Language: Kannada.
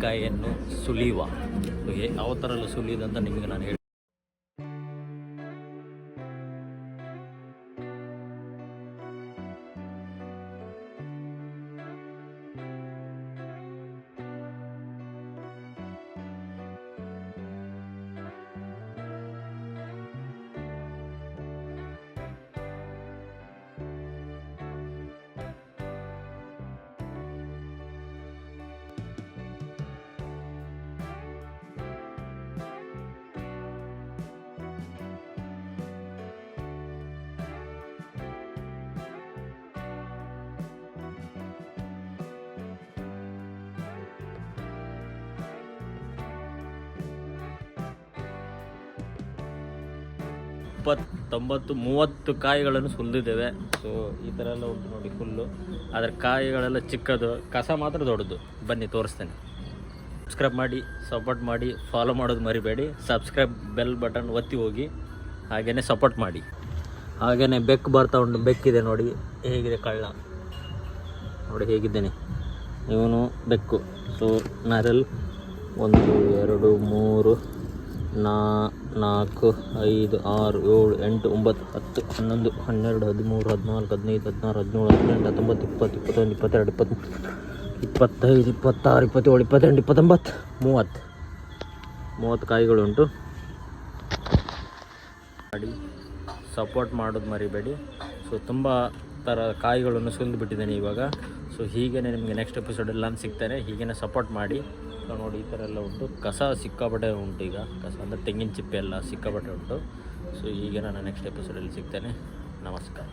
ಕಾಯಿಯನ್ನು ಸುಲಿಯುವ. ಯಾವ ಥರ ಸುಲಿಯೋದಂತ ನಿಮಗೆ ನಾನು ಹೇಳಿ ಇಪ್ಪತ್ತೊಂಬತ್ತು, ಮೂವತ್ತು ಕಾಯಿಗಳನ್ನು ಸುಲಿದಿದ್ದೇವೆ. ಸೊ ಈ ಥರ ಎಲ್ಲ ಉಂಟು ನೋಡಿ ಫುಲ್ಲು ಅದರ ಕಾಯಿಗಳೆಲ್ಲ ಚಿಕ್ಕದು. ಕಸ ಮಾತ್ರ ದೊಡ್ಡದು. ಬನ್ನಿ, ತೋರಿಸ್ತೇನೆ. ಸಬ್ಸ್ಕ್ರೈಬ್ ಮಾಡಿ ಸಪೋರ್ಟ್ ಮಾಡಿ ಫಾಲೋ ಮಾಡೋದು ಮರಿಬೇಡಿ. ಸಬ್ಸ್ಕ್ರೈಬ್ ಬೆಲ್ ಬಟನ್ ಒತ್ತಿ ಹೋಗಿ. ಹಾಗೆಯೇ ಸಪೋರ್ಟ್ ಮಾಡಿ. ಹಾಗೆಯೇ ಬೆಕ್ಕು ಬರ್ತಾ ಉಂಟು. ಬೆಕ್ಕಿದೆ ನೋಡಿ. ಹೇಗಿದೆ ಕಳ್ಳ? ನೋಡಿ, ಹೇಗಿದ್ದೇನೆ. ಇವನು ಬೆಕ್ಕು. ಸೊ ನರಲ್ ಒಂದು, ಎರಡು, ಮೂರು ನಾ, ನಾಲ್ಕು, ಐದು, ಆರು, ಏಳು, ಎಂಟು, ಒಂಬತ್ತು, ಹತ್ತು, ಹನ್ನೊಂದು, ಹನ್ನೆರಡು, ಹದಿಮೂರು, ಹದಿನಾಲ್ಕು, ಹದಿನೈದು, ಹದಿನಾರು, ಹದಿನೇಳು, ಹದಿನೆಂಟು, ಹತ್ತೊಂಬತ್ತು, ಇಪ್ಪತ್ತು, ಇಪ್ಪತ್ತೊಂದು, ಇಪ್ಪತ್ತೆರಡು ಇಪ್ಪತ್ತ್ಮೂರು ಇಪ್ಪತ್ತೈದು, ಇಪ್ಪತ್ತಾರು, ಇಪ್ಪತ್ತೇಳು, ಇಪ್ಪತ್ತೆಂಟು, ಇಪ್ಪತ್ತೊಂಬತ್ತು, ಮೂವತ್ತು. ಮೂವತ್ತು ಕಾಯಿಗಳುಂಟು. ಮಾಡಿ ಸಪೋರ್ಟ್ ಮಾಡೋದು ಮರಿಬೇಡಿ. ಸೊ ತುಂಬ ಥರ ಕಾಯಿಗಳನ್ನು ಸುಲಿದು ಬಿಟ್ಟಿದ್ದೇನೆ ಇವಾಗ. ಸೊ ಹೀಗೇ ನಿಮಗೆ ನೆಕ್ಸ್ಟ್ ಎಪಿಸೋಡಲ್ಲಿ ನಾನು ಸಿಗ್ತೇನೆ. ಹೀಗೇ ಸಪೋರ್ಟ್ ಮಾಡಿ. ಸೊ ನೋಡಿ ಈ ಥರ ಎಲ್ಲ ಉಂಟು. ಕಸ ಸಿಕ್ಕಾಪಟ್ಟೆ ಉಂಟು ಈಗ. ಕಸ ಅಂದರೆ ತೆಂಗಿನ ಚಿಪ್ಪೆ ಎಲ್ಲ ಸಿಕ್ಕಾಪಟ್ಟೆ ಉಂಟು. ಸೊ ಈಗ ನಾನು ನೆಕ್ಸ್ಟ್ ಎಪಿಸೋಡಲ್ಲಿ ಸಿಗ್ತೇನೆ. ನಮಸ್ಕಾರ.